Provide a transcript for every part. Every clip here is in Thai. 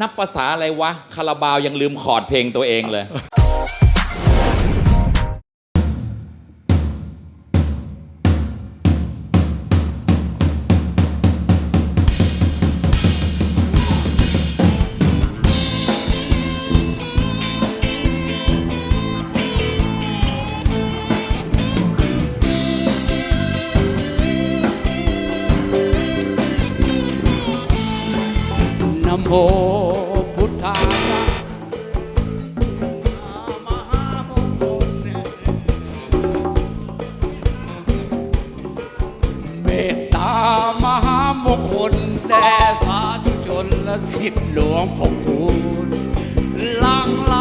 นับภาษาอะไรวะ คาราบาวยังลืมคอร์ดเพลงตัวเองเลยนะโมามงคลแด่สาธุชนและสิทธิหลวงพ่อคูณหลังไหล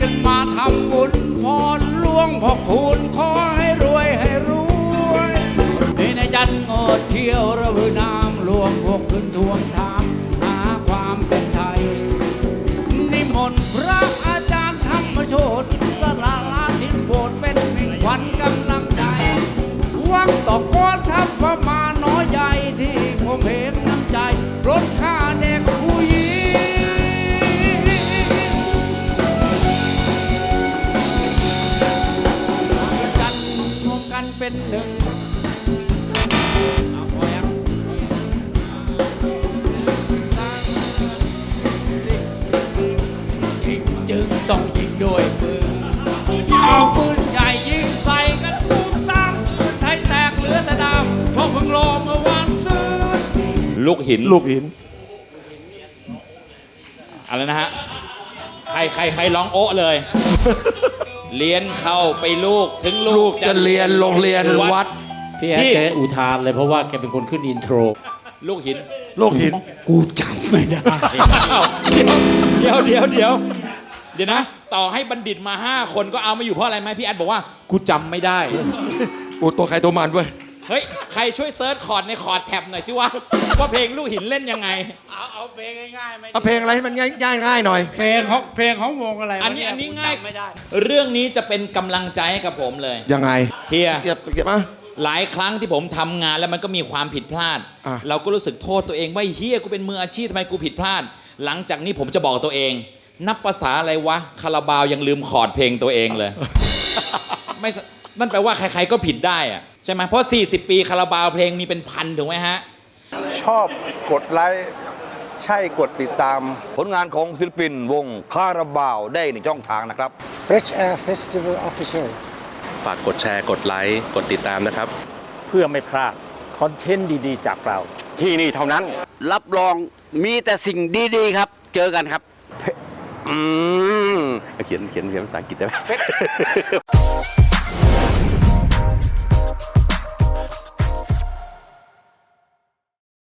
กันมาทำบุญพรหลวงพ่อคูณขอให้รวยให้รวยให้ในจันทร์งดเที่ยวระบือน้ำหลวงพวกขึ้นทวงถามหาความเป็นไทย นิมนต์พระอาจารย์ธรรมโชตสละลาทิโบสเป็นแห่งขวัญกำลังใจวังต่อก้อนทัพประมา ที่ผมเห็นน้ำใจลดค่าเด็กผู้หญิงกันรวมกันเป็นหนึ่งเอาพอยังจึงต้องยิงด้วยปืน ลูกหินลูกหินอะไรนะฮะ ใครใครใครร้องโอ๊ะเลย เรียนเข้าไปลูกถึงลูลูกกจะเรียนโรงเรียนวัด พี่แอดพี่แกอุทานเลยเพราะว่าแกเป็นคนขึ้นอินโทร ลูกหิน ลูกหิน กูจำไม่ได้ อ้าวเดี๋ยวเดี๋ยวเดี๋ยวเดี๋ยวนะ ต่อให้บัณฑิตมาห้าคนก็เอามาอยู่เพราะอะไรไหมพี่แอดบอกว่า กูจำไม่ได้อูตัวใครตัวมันด้วย เฮ้ย ใครช่วยเซิร์ชคอร์ดในคอร์ดแท็บหน่อยสิวะว่าเพลงลูกหินเล่นยังไง เอาเอาเพลงง่ายๆไม่เอาเพลงอะไรให้มันง่ายง่ายๆหน่อย เพลงของเพลงของวงอะไรวะอันนี้เยอันนี้กูง่ายจำไม่ได้ เรื่องนี้จะเป็นกำลังใจให้กับผมเลยยังไงเฮียเก็บเก็บมาหลายครั้งที่ผมทำงานแล้วมันก็มีความผิดพลาดอะเราก็รู้สึกโทษตัวเองว่าเฮียกูเป็นมืออาชีพทำไมกูผิดพลาด หลังจากนี้ผมจะบอกตัวเอง นับภาษาอะไรวะคาราบาวยังลืมคอร์ดเพลงตัวเองเลย ไม่สนั่นแปลว่าใครๆก็ผิดได้อะ ใช่ไหมเพราะ 40 ปีคาราบาวเพลงมีเป็นพันถูกไหมฮะ ชอบกดไลค์ใช่กดติดตาม ผลงานของศิลปินวงคาราบาวได้ในช่องทางนะครับ Fresh Air Festival Official ฝากกดแชร์กดไลค์กดติดตามนะครับ เพื่อไม่พลาดคอนเทนต์ดีๆ จากเรา ที่นี่เท่านั้น รับรองมีแต่สิ่งดีๆครับ เจอกันครับ อืมเขียนเขียนเขียนภาษาอังกฤษได้ไหม